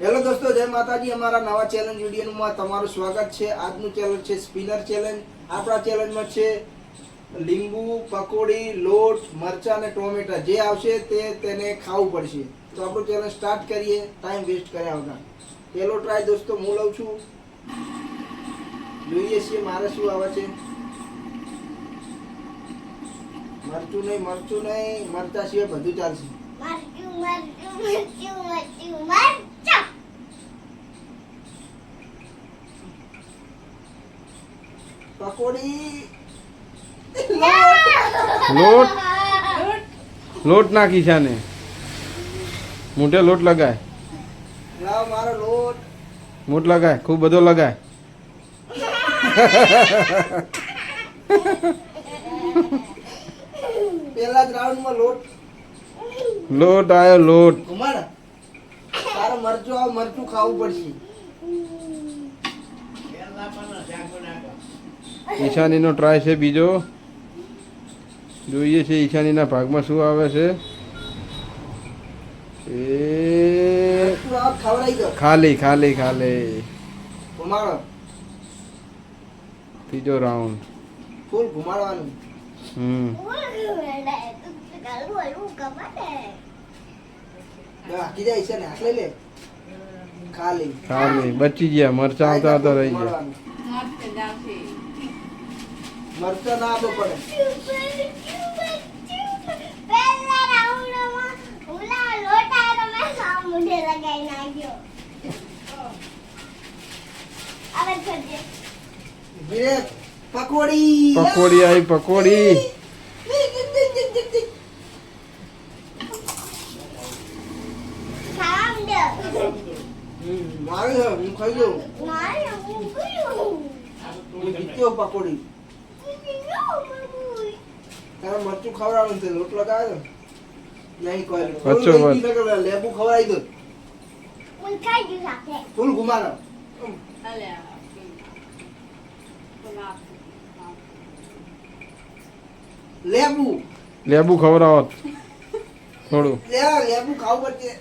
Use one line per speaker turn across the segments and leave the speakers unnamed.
Hello દોસ્તો, જય માતાજી. અમારા નવા ચેલેન્જ વિડીયોમાં તમારું સ્વાગત છે. આજનું ચેલેન્જ છે સ્પિનર ચેલેન્જ આપણા ચેલેન્જમાં છે લીંબુ, પકોડી, લોટ, મરચા અને ટોમેટા. જે આવશે તે તેને ખાવું પડશે. તો આપણું ચેલેન્જ સ્ટાર્ટ કરીએ. ટાઈમ વેસ્ટ કર્યા વગર. પહેલો ટ્રાય દોસ્તો, હું લઉં છું. જોઈએ છીએ મારે શું આવે છે. મરચું નહીં મરચું નહીં. મરચા સિવાય બધું ચાલશે.
મરચું મરચું મરચું મરચું.
પકોડી.
લોટ? લોટ. નાખી છે ને મોટે લોટ લગાય.
લાવ મારો લોટ.
મોટ લગાય. ખૂબ બધો લગાય.
પહેલા જ રાઉન્ડમાં લોટ.
લોટ આવ્યો લોટ.
ઘુમાડ તારે મરચું આવ મરચું ખાવું પડશે.
ઈશાનીનો ટ્રાય છે બીજો. જોઈએ છે ઈશાનીના ભાગમાં શું આવે છે. એ ખાલી ખાલી ખાલી. ત્રીજો રાઉન્ડ
ફૂલ ઘુમાડવાનું.
હમ.
ખાલી.
ખાલી. બચી ગયા મરચા આવતા આવતા રહી ગયા.
મરચાં ના આપવો પડે.
મુઢે લગાઈ નાખ્યો હવે
પકોડી.
પકોડી આવી પકોડી.
મારી હું ખાઈ લઉં.
મારે હું
પકોડી. તારે મરચું ખવડાવવાનું છે લોટ લગાવે નહીં કોઈ લેબુ ખવડાવી દો. ફૂલ ઘુમાડો લેબુ.
લેબુ ખવડાવો થોડું.
લેબુ ખાવું પડશે.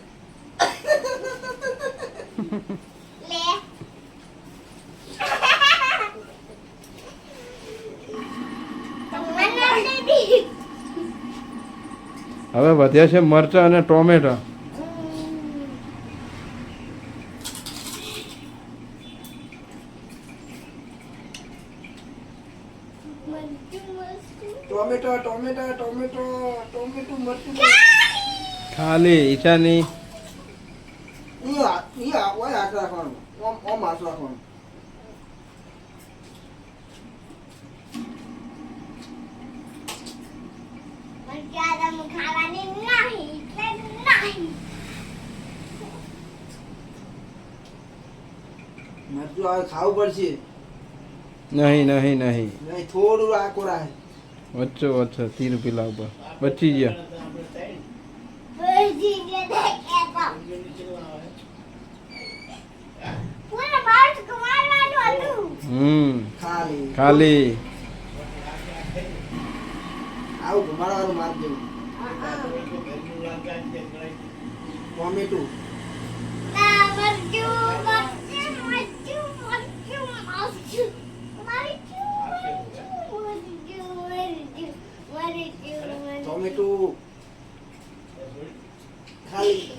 હવે વધ્યા છે મરચા અને ટોમેટા.
ટોમેટો ટોમેટા ટોમેટો ટોમેટો મરચું.
ખાલી
ઈચ્છા નહીં ઓમ ઓમ હાથ રાખવાનું.
ખાવાની નહીં એટલે નહીં
મરચું હવે ખાવું પડશે.
નહીં નહીં નહીં.
નહીં થોડું આકો રાહે
વચ્ચો વચ્ચો તીર પેલા ઉપર. બચી ગયા.
ખાલી.
ખાલી.
આવું ઘુમાડવાનું માર જેવું. ટોમેટું. ટોમેટું ખાલી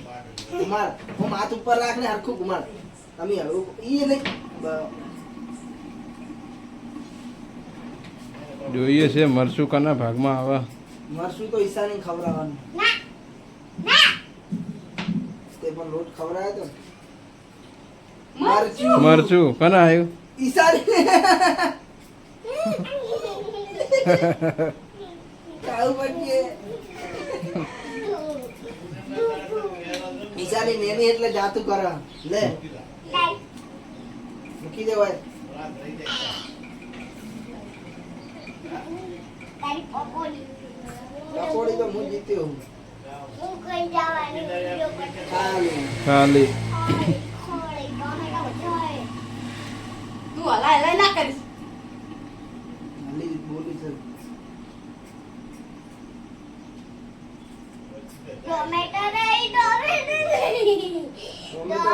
ઘુમાડ. હું હાથ ઉપર રાખ ને હરખું ઘુમાડ. તમે હવે એ નહીં
જોઈએ છે મરસું કના ભાગમાં આવે?
મરચું તો ઈશાની ખવડાવવાનું. તે પણ લોટ ખવડાવ્યો તો. મરચું.
મરચું. કના આવ્યું
ઈશાની ઈશાની નેની એટલે જાતું કરે. લે. મૂકી દેવાય
તારી પકોડી.
પકોડી તો હું જીત્યો હું
હું કઈ જવાની
ખાલી
ખાલી.
તું હલાય હલાય ના કરીશ
ખાલી બોલી છે
ટોમેટો નહીં, ટોમેટો નહીં.
ટોમેટો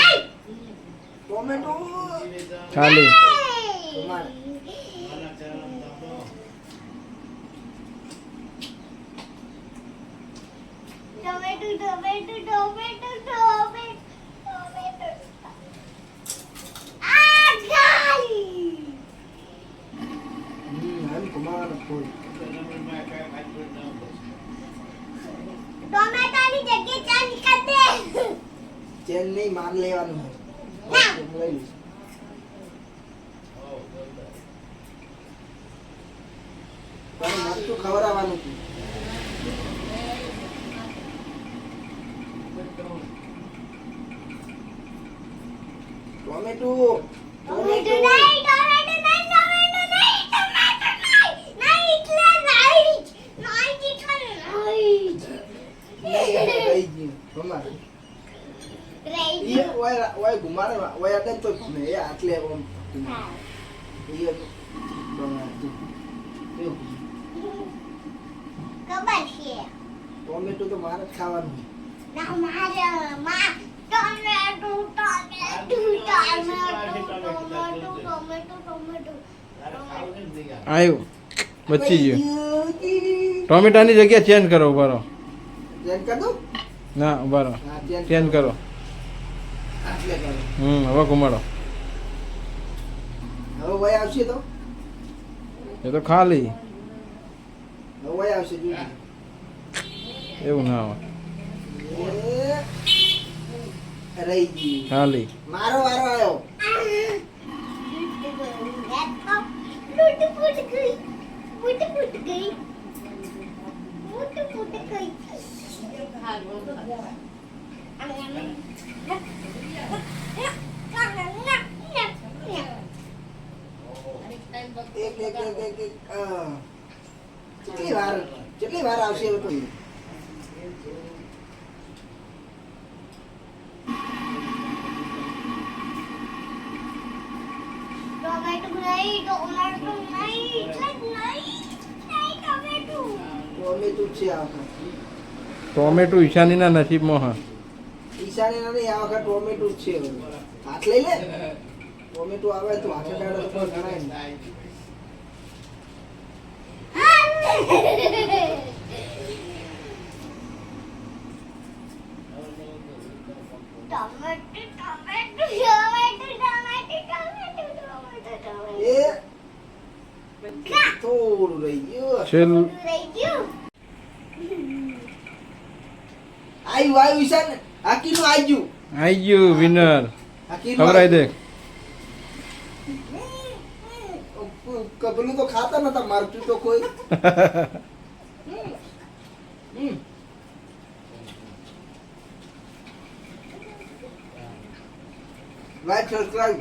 મારે ટોમેટો
ખાલી
Kumar
tomato tomato tomato tomato tomato આ ગાઈ
હમ હાલ કુમાર ફૂલ
ટોમેટાની જગ્યાએ
લેવાનું. છે લઈ લઈશ તારે મરચું ખવડાવવાનું છે ટોમેટો
ટોમેટો નહીં ટોમેટો નહીં ટોમેટો નહીં ટોમેટો નહીં નહીં એટલે નહીં નહીં એટલે નહીં
રહી ગયું કુમાર
રહી
ઈ ઓય ઓય ગુમારે ઓય અડે તો ને એ આટલે ઓમ
હા. છે
ટોમેટો તો મારે જ ખાવાનું
ના મારે માં tomato tomato tomato tomato tomato
આવ્યું બચી ગયું. ટોમેટાની જગ્યા ચેન્જ કરો ઊભા રહો. ના ઊભા રહો. ચેન્જ કરો હમ હવે ઘુમાડો.
હવે આવશે તો?
એ તો ખાલી. એવું ના હોય.
રહી મારો વારો આવ્યો. કેટલી વાર કેટલી વાર આવશે હવે
ટોમેટો નહીં ટોમેટો નહીં ટોમેટો
ટોમેટો છે આ વખત.
ટોમેટો ઈશાનીના નસીબમાં હા.
ઈશાનીના નહીં આ વખત ટોમેટો જ છે. હાથ લઈ લે. ટોમેટો આવે તો હાથે ડાળે તો કોઈ ગણાય નહીં
tomato tomato tomato tomato tomato tomato
એ થોડું રહી ગયું
છેલ્લું
રહી ગયું
આયુ આયુ ઈશાન હાકીનું આયુ
આવી ગયું વિનર
હાકીનું
ખવડાવી દે
ક- તો ખાતા નતા મારતું તો કોઈ હમ. Like subscribe